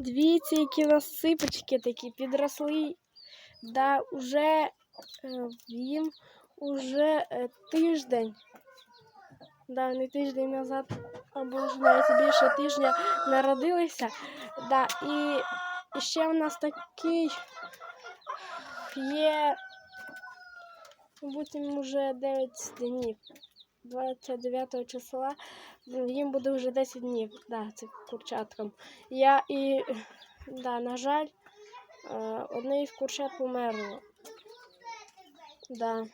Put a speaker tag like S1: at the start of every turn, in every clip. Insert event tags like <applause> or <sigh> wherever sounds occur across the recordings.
S1: Дивіться, які насипочки такі підросли. Да, уже е, їм уже е, тиждень. Да, не тиждень назад, або ж навіть більше тижня народилися. Да, і, ще в нас такий є, мабуть, вже 9 днів. 29 числа їм буде вже 10 днів, да, цим курчаткам. Я і, да, на жаль, е, одне із курчат померло. Да.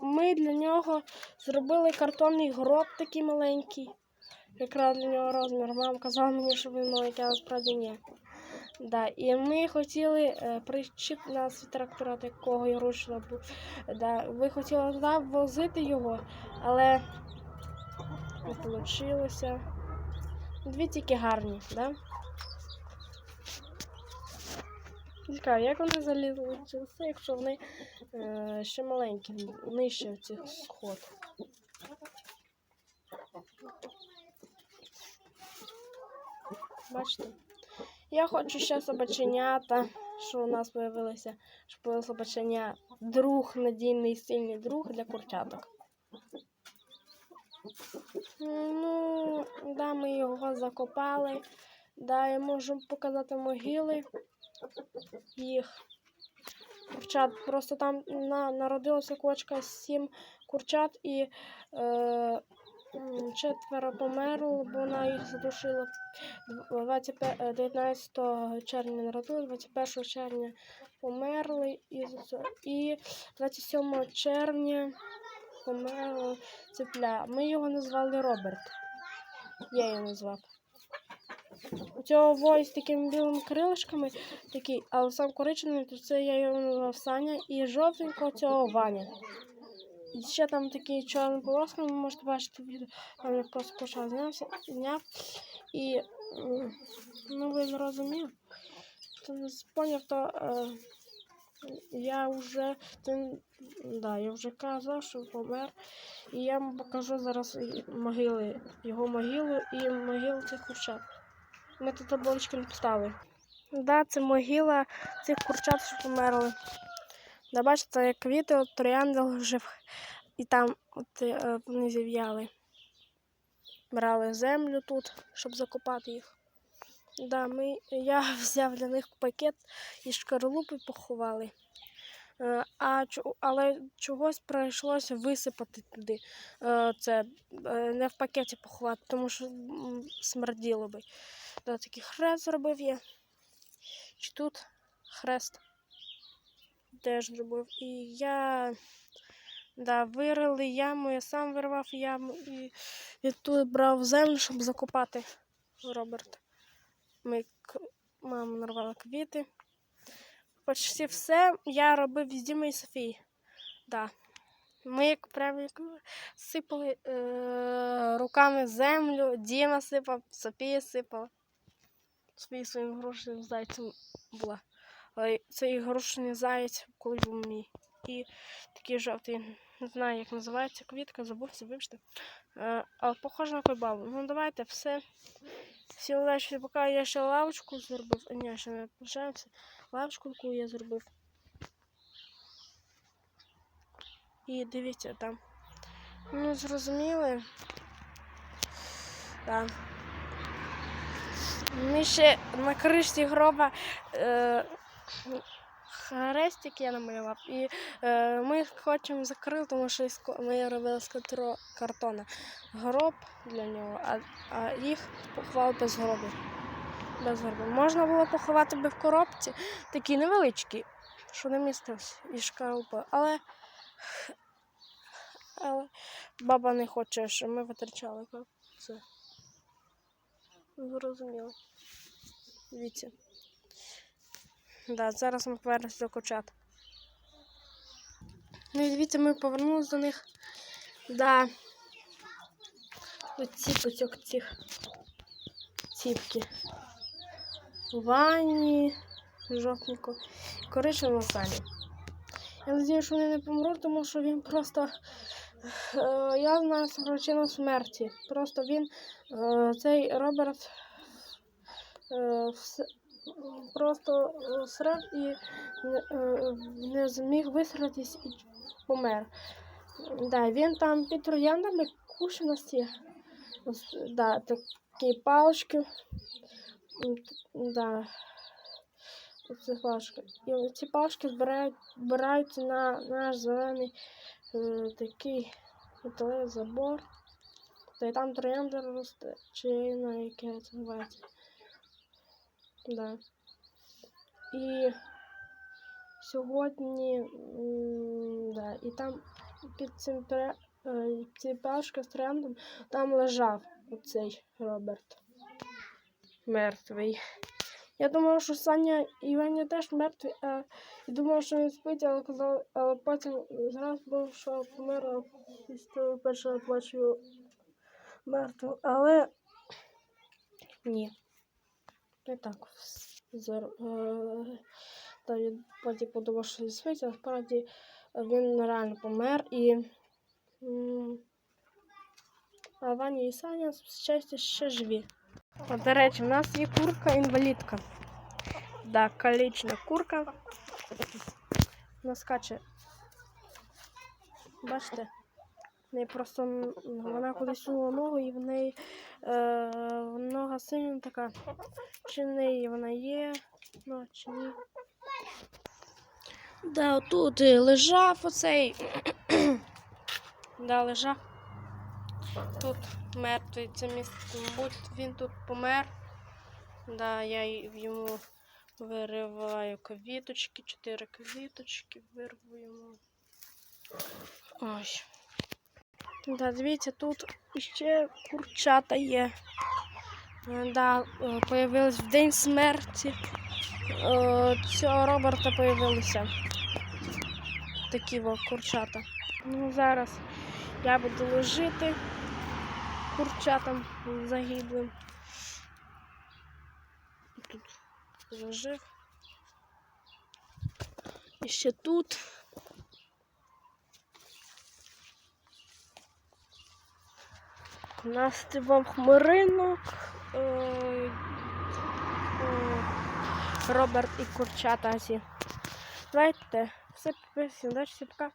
S1: Ми для нього зробили картонний гроб такий маленький. Якраз для нього розмір. Мама казала мені, що він маленький, але справді ні. Да. І ми хотіли е, нас від трактора такого і ручного. бу- Да. Ви хотіли туди возити його, але не вийшло. Дві тільки гарні, да? Цікаво, як вони залізли в це якщо вони е, ще маленькі, нижче цих сход. Бачите? Я хочу ще собаченята, що у нас було собаченя друг, надійний сильний друг для курчаток. Ну, да, ми його закопали. Да, я можу показати могили їх. Курчат. Просто там на, народилася кочка з сім курчат і е, четверо померло, бо вона їх задушила. Дв- 25 е, 19 червня народили, 21 червня померли і, 27 червня померло цепля. Ми його назвали Роберт. Я його назвав. У цього вой з такими білими крилишками, такий, але сам коричневий, то це я його назвав Саня, і жовтенького цього Ваня. І ще там такий чорний полоска, ви можете бачити відео, там я просто почав зняв. І ну ви зрозуміли. Поняв, то е, я вже ти, да, я вже казав, що помер. І я вам покажу зараз могили, його могилу і могилу цих курчат. Ми тут таблички не поставили. Да, це могила цих курчат, що померли. Да, бачите, як квіти, от жив, і там от, е, вони зів'яли. Брали землю тут, щоб закопати їх. Да, ми, я <laughs> взяв для них пакет із шкарлупи поховали. Е, А, але чогось прийшлося висипати туди. Е, Це не в пакеті поховати, тому що смерділо би. Да, такий хрест зробив я. Чи тут хрест теж зробив. І я да, вирили яму, я сам вирвав яму і відтуди брав землю, щоб закопати Роберта. Ми мама нарвала квіти. Почти все я робив з Дімою і Софією. Да. Ми як прямо сипали е- руками землю, Діма сипав, Софія сипала. Софія своїм грошем зайцем була. Цей грошений заєць колись був мій. І такий жовтий, не знаю, як називається квітка, забувся, вибачте. Але похоже на койбабу. Ну давайте все. Всі удачі, поки я ще лавочку зробив. А, Ні, ще не прощаємося. Лавочку яку я зробив. І дивіться там. Ну, зрозуміли. Так. Ми ще на кришці гроба е, хрестик я намалював. І е, ми хочемо закрити, тому що ми робили з картона гроб для нього, а, а їх поховали без гробу. Без гробу. Можна було поховати би в коробці, такі невеличкі, що не містився і шкарупи. Але, але баба не хоче, щоб ми витрачали це. Зрозуміло. Дивіться. Да, зараз ми повернемося до кочат. Ну і дивіться, ми повернулися до них. Да. Оці кусок цих ціпки. Ванні, жовтнику, коричневому сані. Я надію, що вони не помруть, тому що він просто. Е, я знаю причину смерті. Просто він, е, цей Роберт, е, просто е, срав і е, е, не зміг висратись і помер. Да, він там під трояндами кушав. Да, такі палочки. Да. Оце палочки. І ці палочки збирають, збираються на наш зелений такий забор. Та й там троянда росте, чи на яке це називається. Да. І сьогодні, да, і там під цим е, ці з трояндом там лежав оцей Роберт. Мертвий. Я думала, що Саня і Ваня теж мертві, а я думала, що він спить, але казав, але потім зразу був, що помер, а після першого бачив мертвим. Але ні. Не так. Зар... е, Та я потім подумав, що він спить, а справді він реально помер і. А Ваня і Саня з щастя ще живі. От, до речі, в нас є курка-інвалідка. Да, калічна курка. Вона скаче. Бачите? Неї просто вона кудись сунула ногу і в неї е, нога сильно така. Чи в неї вона є, ну, чи ні. Да, отут лежав оцей. да, лежав. Тут мертвий. Це місце, мабуть, він тут помер. Да, я йому вириваю квіточки, чотири квіточки вирву йому. Ось. Да, дивіться, тут ще курчата є. Е, Да, е, появились в день смерті. е, Цього Роберта появилися. Такі во курчата. Ну, зараз я буду ложити курчатам загиблим. Тут зажив. І ще тут. У нас вам хмаринок. Е, е, Роберт і курчата. Давайте, все підписуємо, далі пока.